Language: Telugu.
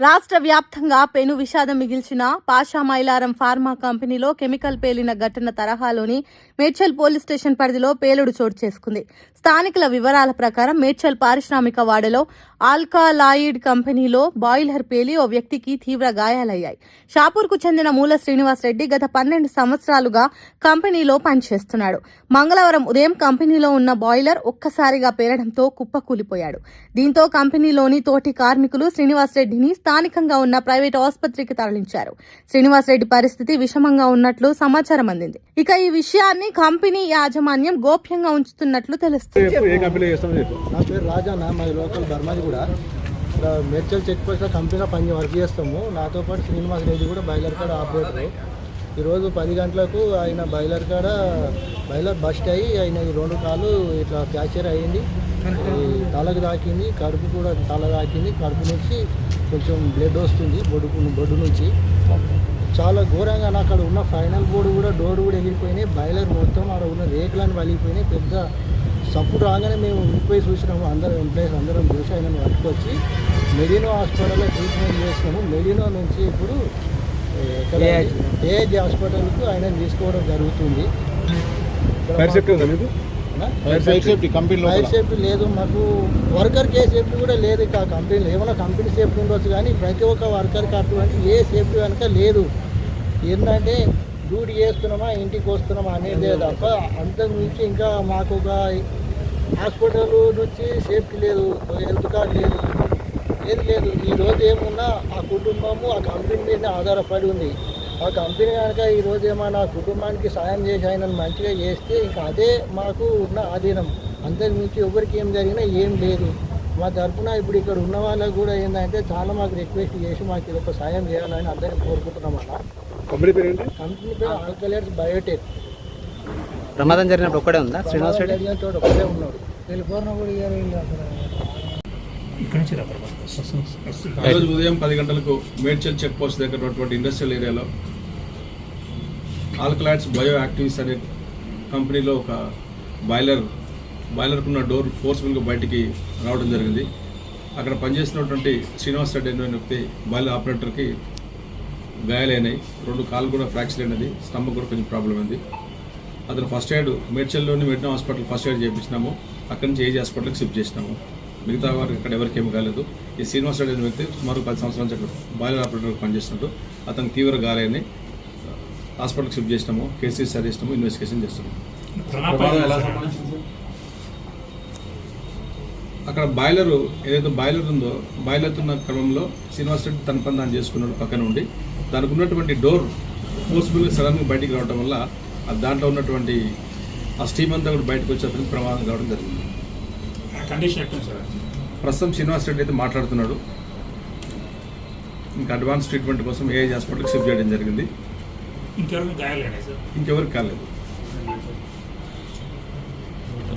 రాష్ట్ర వ్యాప్తంగా పెను విషాదం మిగిల్చిన పాషా మైలారం ఫార్మా కంపెనీలో కెమికల్ పేలిన ఘటన తరహాలోని మేడ్చల్ పోలీస్ స్టేషన్ పరిధిలో పేలుడు చోటు చేసుకుంది. స్థానికుల వివరాల ప్రకారం మేడ్చల్ పారిశ్రామిక వాడలో ఆల్కాలాయిడ్ కంపెనీలో బాయిలర్ పేలి ఓ వ్యక్తికి తీవ్ర గాయాలయ్యాయి. షాపూర్కు చెందిన మూల శ్రీనివాస్ రెడ్డి గత పన్నెండు సంవత్సరాలుగా కంపెనీలో పనిచేస్తున్నాడు. మంగళవారం ఉదయం కంపెనీలో ఉన్న బాయిలర్ ఒక్కసారిగా పేలడంతో కుప్పకూలిపోయాడు. దీంతో కంపెనీలోని తోటి కార్మికులు శ్రీనివాస్ రెడ్డిని స్థానికంగా ఉన్న ప్రైవేట్ ఆసుపత్రికి తరలించారు. శ్రీనివాస్ రెడ్డి పరిస్థితి విషమంగా ఉన్నట్లు సమాచారం అందింది. ఇక ఈ విషయాన్ని కంపెనీ యాజమాన్యం గోప్యంగా ఉంచుతున్నట్లు తెలుస్తుంది. చెప్పు ఏ కంపెనీ చేస్తామో చెప్పు. నా పేరు రాజన్న మాది లోకల్ ధర్మాజి కూడా. ఇక్కడ మేడ్చల్ చెక్ పోస్ట్ కంపెనీలో పని వర్క్ చేస్తాము. నాతో పాటు శ్రీనివాస్ రెడ్డి కూడా బయలర్ కాడ ఆపరేటర్. ఈరోజు పది గంటలకు ఆయన బయలర్ కాడ బయలర్ బస్ట్ అయ్యి ఆయన ఈ రెండు కాళ్ళు ఇట్లా ఫ్రాక్చర్ అయ్యింది. తలకు తాకింది కడుపు కూడా తల తాకింది కడుపు నుంచి కొంచెం బ్లడ్ వస్తుంది బొడ్డు బొడ్డు నుంచి. చాలా ఘోరంగా నాకు అక్కడ ఉన్న ఫైనల్ బోర్డు కూడా డోర్ కూడా ఎగిరిపోయినాయి. బయలర్ మొత్తం అక్కడ ఉన్న రేకులను వలిగిపోయినాయి పెద్ద సప్పుడు రాగానే మేము ఉండిపోయి చూసినాము. అందరం ఎంప్లాయీస్ అందరం చూసి ఆయన పట్టుకొచ్చి మెడినో హాస్పిటల్లో ట్రీట్మెంట్ చేసినాము. మెడినో నుంచి ఇప్పుడు ఏజ్ హాస్పిటల్కు ఆయన తీసుకోవడం జరుగుతుంది. సేఫ్టీ లేదు మాకు వర్కర్ కే సేఫ్టీ కూడా లేదు ఇక కంపెనీలో ఏమైనా కంపెనీ సేఫ్టీ ఉండొచ్చు కానీ ప్రతి ఒక్క వర్కర్కి అటువంటి ఏ సేఫ్టీ కనుక లేదు. ఏంటంటే డ్యూటీ చేస్తున్నామా ఇంటికి వస్తున్నామా అనేది తప్ప అంతకు మించి ఇంకా మాకు ఒక హాస్పిటల్ నుంచి సేఫ్టీ లేదు హెల్త్ కార్డ్ లేదు. ఏది లేదు. ఈ రోజు ఏమున్నా ఆ కుటుంబము ఆ కంపెనీ మీద ఆధారపడి ఉంది. ఆ కంపెనీ కనుక ఈ రోజు ఏమైనా కుటుంబానికి సాయం చేసి ఆయన మంచిగా చేస్తే ఇంకా అదే మాకు ఉన్న ఆధీనం. అంతకు మించి ఎవరికి ఏం జరిగినా ఏం లేదు. మా తరఫున ఇప్పుడు ఇక్కడ ఉన్న వాళ్ళకు కూడా ఏంటంటే చాలా మాకు రిక్వెస్ట్ చేసి మాకు ఇది ఒక సాయం చేయాలని అందరినీ కోరుకుంటున్నాం అన్న. కంపెనీ పేరు ఏంటి? కంపెనీ పేరు ఆల్కలర్స్ బయోటెక్. ప్రమాదం జరిగినప్పుడు ఒక్కడే ఉందా? శ్రీనివాస్ రెడ్డి జరిగిన చోట ఒకటే ఉన్నాడు. వెళ్ళిపోయిన కూడా ఇయ్యారు వీళ్ళు అసలు. ఈరోజు ఉదయం పది గంటలకు మేడ్చల్ చెక్ పోస్ట్ దగ్గర ఉన్నటువంటి ఇండస్ట్రియల్ ఏరియాలో ఆల్కలైట్స్ బయో యాక్టివ్స్ అనే కంపెనీలో ఒక బాయిలర్ బాయిలర్కున్న డోర్ ఫోర్స్ఫుల్గా బయటికి రావడం జరిగింది. అక్కడ పనిచేసినటువంటి శ్రీనివాస్ రెడ్డి అనే వ్యక్తి బాయిలర్ ఆపరేటర్కి గాయాలైనాయి. రెండు కాళ్ళు కూడా ఫ్రాక్చర్ అయినది. స్టమక్ కూడా కొంచెం ప్రాబ్లం అయింది. అతను ఫస్ట్ ఎయిడ్ మేడ్చల్లోని మెడినా హాస్పిటల్ ఫస్ట్ ఎయిడ్ చేయించినాము. అక్కడి నుంచి ఏజీ హాస్పిటల్కి షిఫ్ట్ చేసినాము. మిగతా వారికి ఇక్కడ ఎవరికి ఏమి కాలేదు. ఈ శ్రీనివాస్ రెడ్డి అనే వ్యక్తి సుమారు పది సంవత్సరాల నుంచి అక్కడ బాయిలర్ ఆపరేటర్ పనిచేస్తున్నాడు అతను తీవ్ర గాయాలని హాస్పిటల్కి షిఫ్ట్ చేసినాము కేసీస్ సరి చేసినాము ఇన్వెస్టిగేషన్ చేస్తున్నాము. అక్కడ బాయిలర్ ఏదైతే బాయిలర్ ఉందో బాయిలర్ ఉన్న క్రమంలో శ్రీనివాస్ రెడ్డి తన పని తాను చేసుకున్నాడు పక్కన ఉండి. దానికి ఉన్నటువంటి డోర్ ఫోర్స్ఫుల్గా సడన్గా బయటికి రావడం వల్ల ఆ దాంట్లో ఉన్నటువంటి ఆ స్టీమ్ అంతా కూడా బయటకు వచ్చి అతనికి ప్రమాదం కావడం జరిగింది. Condition sir? ప్రస్తుతం శ్రీనివాస్ రెడ్డి అయితే మాట్లాడుతున్నాడు. ఇంకా అడ్వాన్స్ ట్రీట్మెంట్ కోసం ఏఏజ్ హాస్పిటల్కి షిఫ్ట్ చేయడం జరిగింది. ఇంకెవరికి గాయాలైనాయి సార్? ఇంకెవరికి కాలేదు.